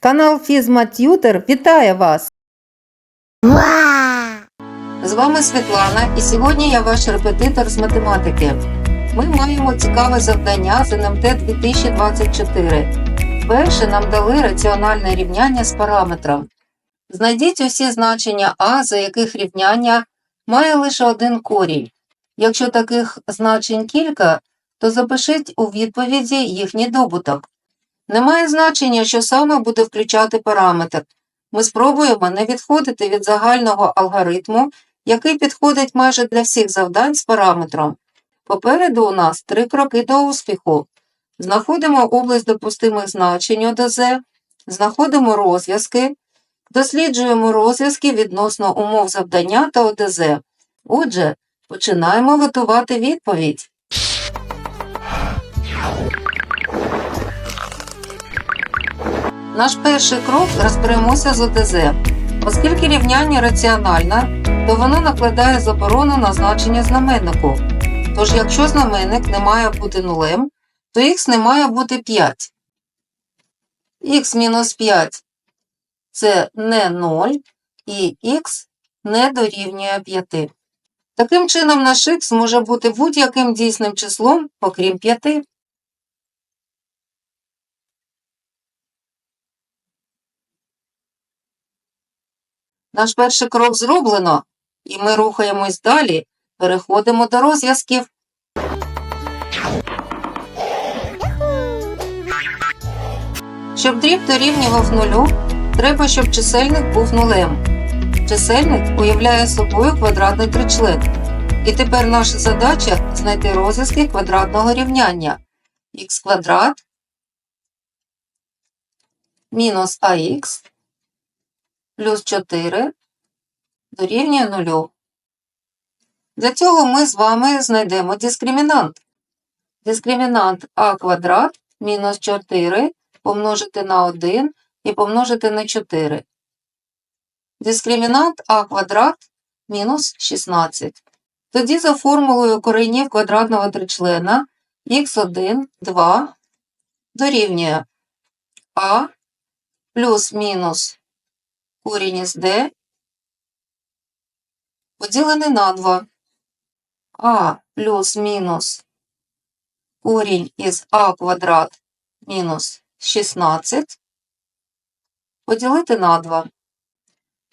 Канал Фізма Т'ютер вітає вас! З вами Світлана, і сьогодні я ваш репетитор з математики. Ми маємо цікаве завдання з НМТ 2024. Перше нам дали раціональне рівняння з параметром. Знайдіть усі значення А, за яких рівняння має лише один корінь. Якщо таких значень кілька, то запишіть у відповіді їхній добуток. Немає значення, що саме буде включати параметр. Ми спробуємо не відходити від загального алгоритму, який підходить майже для всіх завдань з параметром. Попереду у нас три кроки до успіху. Знаходимо область допустимих значень ОДЗ, знаходимо розв'язки, досліджуємо розв'язки відносно умов завдання та ОДЗ. Отже, починаємо готувати відповідь. Наш перший крок розберемося з ОДЗ. Оскільки рівняння раціональне, то воно накладає заборону на значення знаменнику. Тож, якщо знаменник не має бути нулем, то х не має бути 5. х мінус 5 це не 0, і х не дорівнює 5. Таким чином, наш х може бути будь-яким дійсним числом, окрім 5. Наш перший крок зроблено, і ми рухаємось далі, переходимо до розв'язків. Щоб дріб дорівнював нулю, треба, щоб чисельник був нулем. Чисельник уявляє собою квадратний тричлен. І тепер наша задача знайти розв'язки квадратного рівняння х квадрат мінус ах плюс 4 дорівнює 0. Для цього ми з вами знайдемо дискримінант. Дискримінант а квадрат мінус 4 помножити на 1 і помножити на 4. Дискримінант а квадрат мінус 16. Тоді за формулою коренів квадратного тричлена х1, 2 дорівнює а плюс-мінус корінь із d поділений на 2. А плюс-мінус корінь із а квадрат мінус 16 поділити на 2.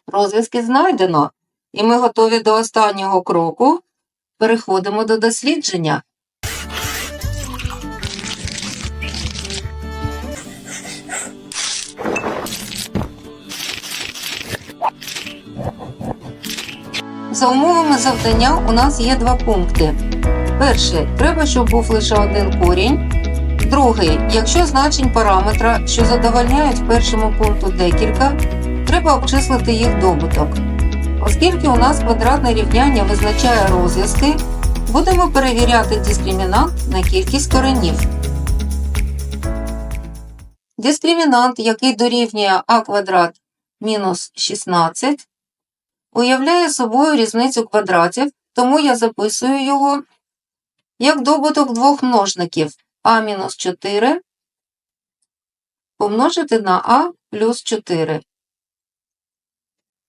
Розв'язки знайдено, і ми готові до останнього кроку. Переходимо до дослідження. За умовами завдання у нас є два пункти. Перший треба, щоб був лише один корінь. Другий, якщо значень параметра, що задовольняють першому пункту декілька, треба обчислити їх добуток. Оскільки у нас квадратне рівняння визначає розв'язки, будемо перевіряти дискримінант на кількість коренів. Дискримінант, який дорівнює а квадрат мінус 16, уявляє собою різницю квадратів, тому я записую його як добуток двох множників а-4 помножити на а плюс 4.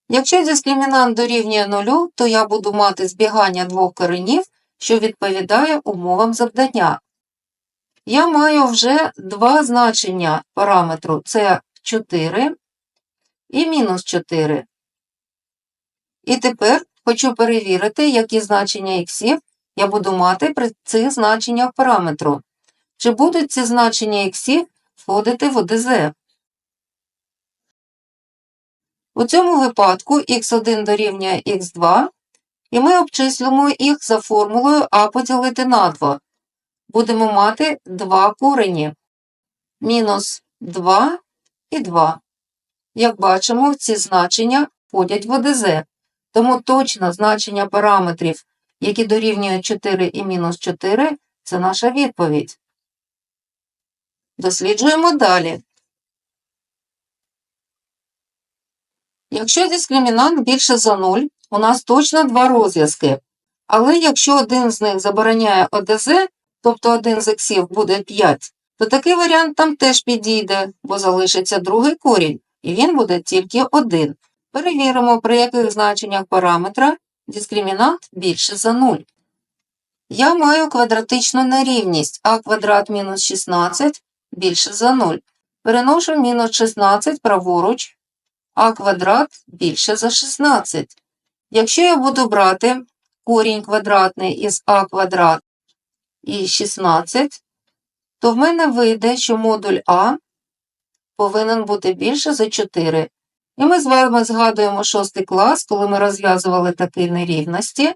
Якщо дискримінант дорівнює нулю, то я буду мати збігання двох коренів, що відповідає умовам завдання. Я маю вже два значення параметру це 4 і мінус 4. І тепер хочу перевірити, які значення іксів я буду мати при цих значеннях параметру. Чи будуть ці значення іксів входити в ОДЗ? У цьому випадку х1 дорівнює х2, і ми обчислюємо їх за формулою а поділити на 2. Будемо мати два корені. Мінус 2 і 2. Як бачимо, ці значення входять в ОДЗ. Тому точно значення параметрів, які дорівнюють 4 і мінус 4, це наша відповідь. Досліджуємо далі. Якщо дискримінант більше за 0, у нас точно два розв'язки. Але якщо один з них забороняє ОДЗ, тобто один з іксів буде 5, то такий варіант там теж підійде, бо залишиться другий корінь, і він буде тільки 1. Перевіримо, при яких значеннях параметра дискримінант більше за 0. Я маю квадратичну нерівність а квадрат мінус 16 більше за 0. Переношу мінус 16 праворуч, а квадрат більше за 16. Якщо я буду брати корінь квадратний із а квадрат і 16, то в мене вийде, що модуль А повинен бути більше за 4. І ми з вами згадуємо 6 клас, коли ми розв'язували такі нерівності.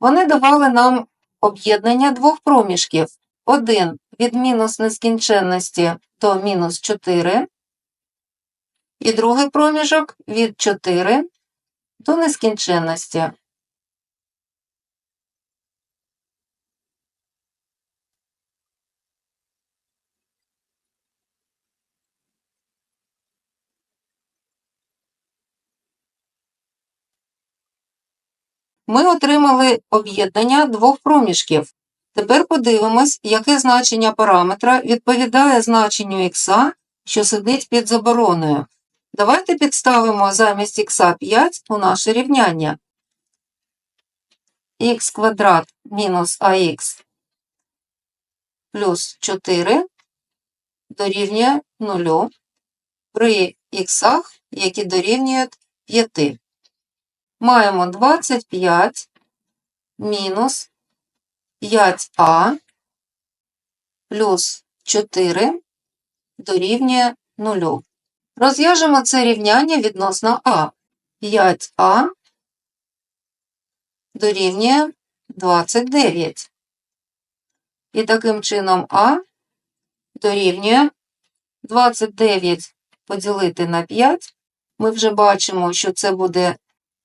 Вони давали нам об'єднання двох проміжків. Один від мінус нескінченності до мінус 4, і другий проміжок від 4 до нескінченності. Ми отримали об'єднання двох проміжків. Тепер подивимось, яке значення параметра відповідає значенню х, що сидить під забороною. Давайте підставимо замість х 5 у наше рівняння. х квадрат мінус ах плюс 4 дорівнює 0 при х, які дорівнюють 5. Маємо 25 мінус 5а плюс 4 дорівнює 0. Розв'яжемо це рівняння відносно А. 5а дорівнює 29. І таким чином А дорівнює 29 поділити на 5. Ми вже бачимо, що це буде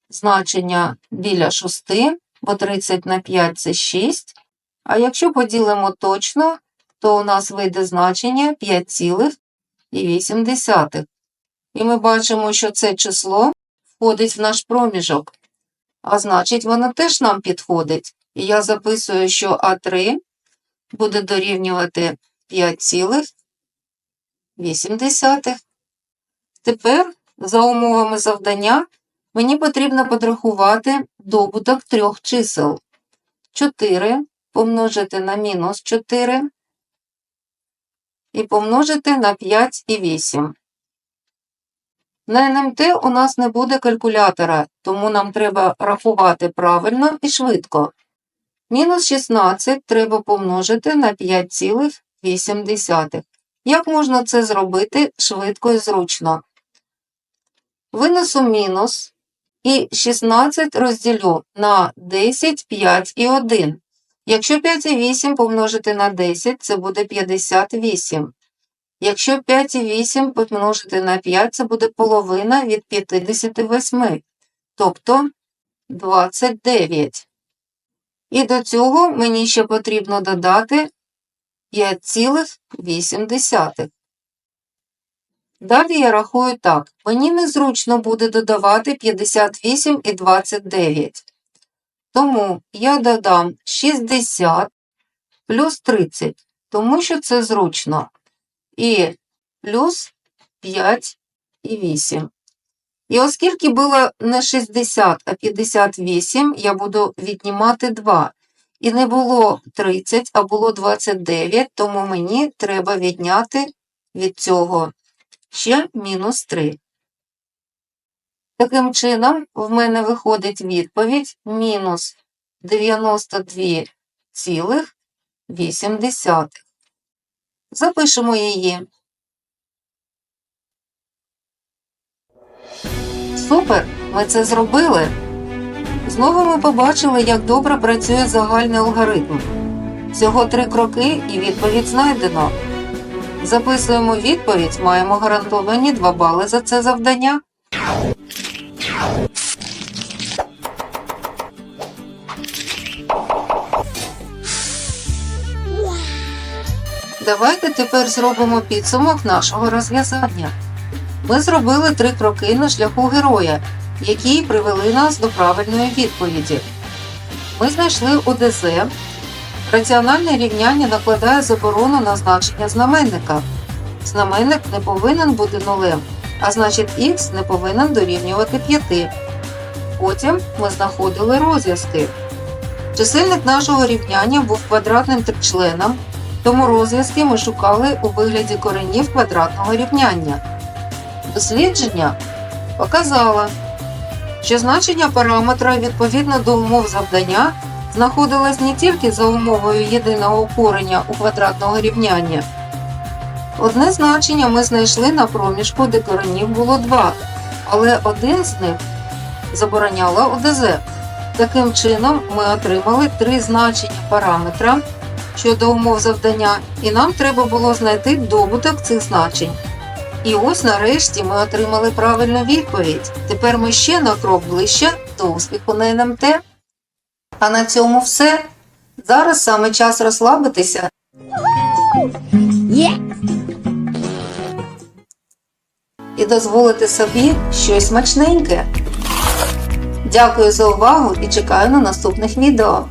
значення біля 6, бо 30 на 5 це 6. А якщо поділимо точно, то у нас вийде значення 5,8. І ми бачимо, що це число входить в наш проміжок. А значить, воно теж нам підходить. І я записую, що А3 буде дорівнювати 5,8. Тепер, за умовами завдання, мені потрібно подрахувати добуток трьох чисел. 4 помножити на мінус 4 і помножити на 5 і 8. На НМТ у нас не буде калькулятора, тому нам треба рахувати правильно і швидко. Мінус 16 треба помножити на 5,8. Як можна це зробити швидко і зручно? Винесу мінус і 16 розділю на 10, 5 і 1. Якщо 5 і 8 помножити на 10, це буде 58. Якщо 5 і 8 помножити на 5, це буде половина від 58, тобто 29. І до цього мені ще потрібно додати 5,8. Далі я рахую так. Мені незручно буде додавати 58 і 29. Тому я додам 60 плюс 30, тому що це зручно. І плюс 5 і 8. І оскільки було не 60, а 58, я буду віднімати 2. І не було 30, а було 29, тому мені треба відняти від цього ще мінус 3. Таким чином, в мене виходить відповідь мінус 92,8. Запишемо її. Супер! Ми це зробили. Знову ми побачили, як добре працює загальний алгоритм. Всього три кроки і відповідь знайдено. Записуємо відповідь, маємо гарантовані 2 бали за це завдання. Давайте тепер зробимо підсумок нашого розв'язання. Ми зробили три кроки на шляху героя, які привели нас до правильної відповіді. Ми знайшли ОДЗ, Раціональне рівняння накладає заборону на значення знаменника. Знаменник не повинен бути нулем, а значить х не повинен дорівнювати 5. Потім ми знаходили розв'язки. Чисельник нашого рівняння був квадратним тричленом, тому розв'язки ми шукали у вигляді коренів квадратного рівняння. Дослідження показало, що значення параметра відповідно до умов завдання знаходилось не тільки за умовою єдиного кореня у квадратного рівняння. Одне значення ми знайшли на проміжку, де коренів було два, але один з них забороняло ОДЗ. Таким чином, ми отримали три значення параметра щодо умов завдання, і нам треба було знайти добуток цих значень. І ось нарешті ми отримали правильну відповідь. Тепер ми ще на крок ближче до успіху на НМТ. А на цьому все. Зараз саме час розслабитися і дозволити собі щось смачненьке. Дякую за увагу і чекаю на наступних відео.